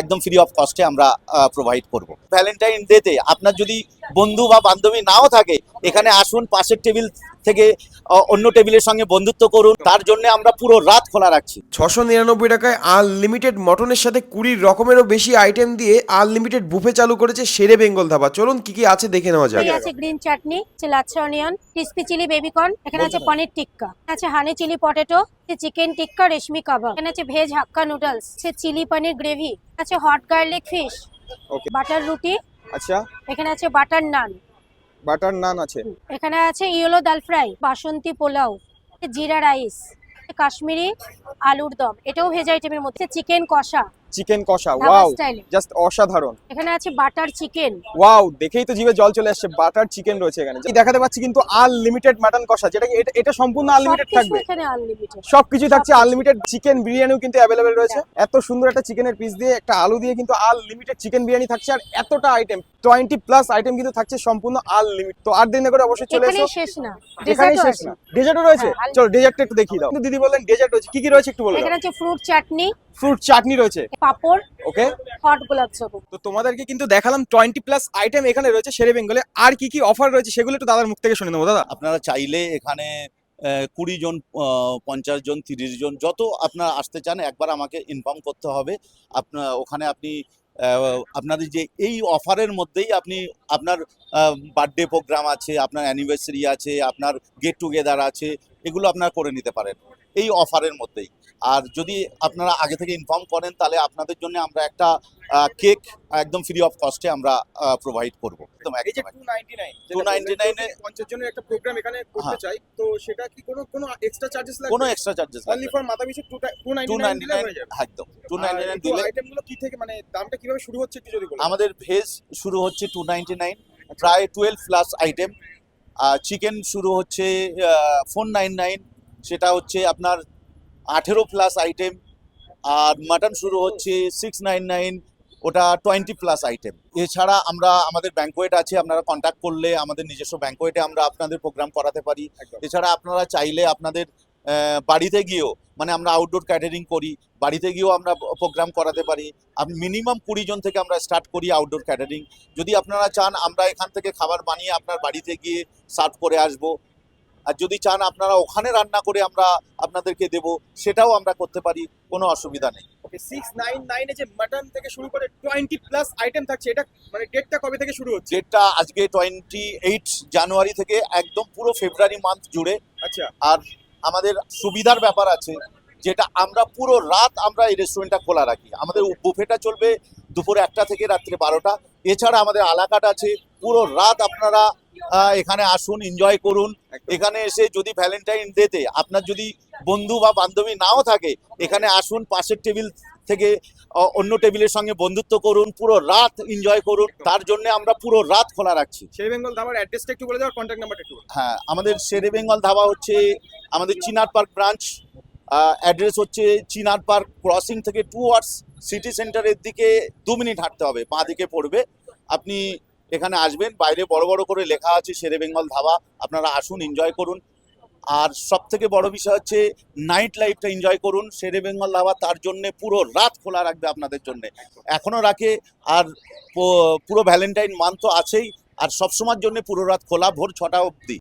একদম free of কস্টে আমরা provide করব। ভ্যালেন্টাইন ডেতে আপনার যদি বন্ধু বা বান্ধবী নাও থাকে এখানে আসুন পাশের টেবিল থেকে অন্য টেবিলের সঙ্গে বন্ধুত্ব করুন। তার জন্য আমরা পুরো রাত খোলা রাখছি। ছশো নিরানব্বই টাকায় আনলিমিটেড মটনের সাথে কুড়ি রকমেরও বেশি আইটেম দিয়ে আনলিমিটেড বুফে চালু করেছে সেরে বেঙ্গল ধাবা। চলুন কি কি আছে দেখে নেওয়া যাক। এই আছে গ্রিন চাটনি আছে lachha onion crispy chilli baby corn এখানে আছে পনির টিক্কা। আছে honey chilli potato chicken tikka reshmi kebab এখানে আছে ভেজ হাক্কা নুডলস আছে চিলি পনির গ্রেভি আছে hot garlic fish butter roti আচ্ছা। এখানে আছে বাটার নান বাটার নান আছে। এখানে আছে ইয়েলো ডাল ফ্রাই বাসন্তী পোলাও জিরা রাইস কাশ্মীরি আলুর দম এটাও ভেজ আইটেমের মধ্যে চিকেন কষা। চিকেন কষা ওয়াও জাস্ট অসাধারণ। এখানে আছে বাটার চিকেন ওয়াও দেখেই তো জিভে জল চলে আসছে বাটার চিকেন রয়েছে এখানে। দেখাতে পাচ্ছি কিন্তু আনলিমিটেড মাটন কষা যেটা এটা- সম্পূর্ণ আনলিমিটেড থাকবে? এখানে আনলিমিটেড সবকিছু থাকছে আনলিমিটেড চিকেন বিরিয়ানিও কিন্তু অ্যাভেলেবেল রয়েছে। এত সুন্দর একটা চিকেনের পিস দিয়ে একটা আলু দিয়ে কিন্তু আনলিমিটেড চিকেন বিরিয়ানি থাকছে আর এতটা আইটেম টোয়েন্টি প্লাস আইটেম কিন্তু থাকছে সম্পূর্ণ আনলিমিট তো আর দেরি না করে অবশ্যই চলে এসো। শেষ না। ডেজার্টও শেষ না। ডেজার্টও রয়েছে? হ্যাঁ। চলো ডেজার্টটা একটু দেখিয়ে দাও। দিদি বললেন ডেজার্ট রয়েছে কি কি রয়েছে একটু বলে এখানে আছে ফ্রুট চাটনি ফ্রুট চাটনি রয়েছে। পাপড় ওকে। হট গোলাপ জামুন তো তোমাদেরকে কিন্তু দেখালাম টোয়েন্টি প্লাস আইটেম এখানে রয়েছে শেরে বেঙ্গলে। আর কি কি অফার রয়েছে সেগুলো একটু দাদার মুখ থেকে শুনে নেব দাদা। আপনারা চাইলে এখানে কুড়ি জন পঞ্চাশ জন তিরিশ জন যত আপনারা আসতে চান একবার আমাকে ইনফর্ম করতে হবে। আপনার ওখানে আপনি আহ, আপনাদের যে এই অফারের মধ্যেই আপনি আপনার বার্থডে প্রোগ্রাম আছে আপনার অ্যানিভার্সারি আছে আপনার গেট টুগেদার আছে এগুলো আপনারা করে নিতে পারেন। এই অফারের মধ্যেই। আর যদি আপনারা আগে থেকে ইনফর্ম করেন তাহলে আপনাদের জন্য আমরা একটা কেক একদম ফ্রি অফ কস্টে আমরা প্রোভাইড করব। একদম এই যে একদম নাইন 299 এ- পঞ্চাশ জনের একটা প্রোগ্রাম এখানে করতে হ্যাঁ। চাই তো সেটা কি কোনো কোনো এক্সট্রা চার্জেস লাগবে? কোনো এক্সট্রা চার্জেস অনলি ফর মাথা পিছু two two ninety ninety nine একদম টু নাইন দিলে কি থেকে মানে দামটা কীভাবে শুরু হচ্ছে একটু যদি বলো আমাদের ভেজ শুরু হচ্ছে টু নাইনটি নাইন প্রায় টুয়েলভ প্লাস আইটেম আর চিকেন শুরু হচ্ছে ফোর নাইন নাইন সেটা হচ্ছে আপনার আঠেরো প্লাস আইটেম আর মাটন শুরু হচ্ছে সিক্স নাইন নাইন ওটা টোয়েন্টি প্লাস আইটেম এছাড়া আমরা আমাদের ব্যাঙ্কোয়েট আছে আপনারা কন্ট্যাক্ট করলে আমাদের নিজস্ব ব্যাঙ্কোয়েটে আমরা আপনাদের প্রোগ্রাম করাতে পারি। এছাড়া আপনারা চাইলে আপনাদের বাড়িতে গিয়েও মানে আমরা আউটডোর ক্যাটারিং করি বাড়িতে গিয়েও আমরা প্রোগ্রাম করাতে পারি। আমি মিনিমাম কুড়ি জন থেকে আমরা স্টার্ট করি আউটডোর ক্যাটারিং যদি আপনারা চান আমরা এখান থেকে খাবার বানিয়ে আপনার বাড়িতে গিয়ে সার্ভ করে আসব। আর যদি চান আপনারা ওখানে রান্না করে আমরা আপনাদেরকে দেব সেটাও আমরা করতে পারি কোনো অসুবিধা নেই। ওকে সিক্স নাইন নাইনে যে মাটন থেকে শুরু করে টোয়েন্টি প্লাস আইটেম থাকছে এটা মানে ডেটটা কবে থেকে শুরু হচ্ছে? ডেটটা আজকে টোয়েন্টি এইট জানুয়ারি থেকে একদম পুরো ফেব্রুয়ারি মান্থ জুড়ে। আচ্ছা। আর আমাদের সুবিধার ব্যাপার আছে যেটা আমরা পুরো রাত আমরা এই রেস্টুরেন্টটা খোলা রাখি। আমাদের বুফেটা চলবে দুপুর একটা থেকে রাত্রে বারোটা। এছাড়া আমাদের আলাকাট আছে পুরো রাত আপনারা এখানে আসুন এনজয় করুন। এখানে এসে যদি ভ্যালেন্টাইন ডেতে আপনার যদি বন্ধু বা বান্ধবী নাও থাকে এখানে আসুন পাশের টেবিল থেকে অন্য টেবিলের সঙ্গে বন্ধুত্ব করুন পুরো রাত এনজয় করুন। তার জন্য আমরা পুরো রাত খোলা রাখছি। শেরে বেঙ্গল ধাবার অ্যাড্রেসটা একটু বলে দাও কন্ট্যাক্ট নাম্বারটা একটু হ্যাঁ আমাদের শেরে বেঙ্গল ধাবা হচ্ছে আমাদের চিনার পার্ক ব্রাঞ্চ অ্যাড্রেস হচ্ছে চিনার পার্ক ক্রসিং থেকে টু আওয়ার্স সিটি সেন্টারের দিকে দু মিনিট হাঁটতে হবে, বাঁ দিকে পড়বে। আপনি এখানে আসবেন, বাইরে বড় বড় করে লেখা আছে শেরে বেঙ্গল ধাবা, আপনারা আসুন এনজয় করুন। আর সব থেকে বড় বিষয় হচ্ছে নাইট লাইফটা এনজয় করুন, শেরে বেঙ্গল ধাবা তার জন্য পুরো রাত খোলা রাখবে আপনাদের জন্য। এখনও রাখে, আর পুরো ভ্যালেন্টাইন মান্থ তো আছেই, আর সবসময়ের জন্য পুরো রাত খোলা ভোর ছটা অবধি।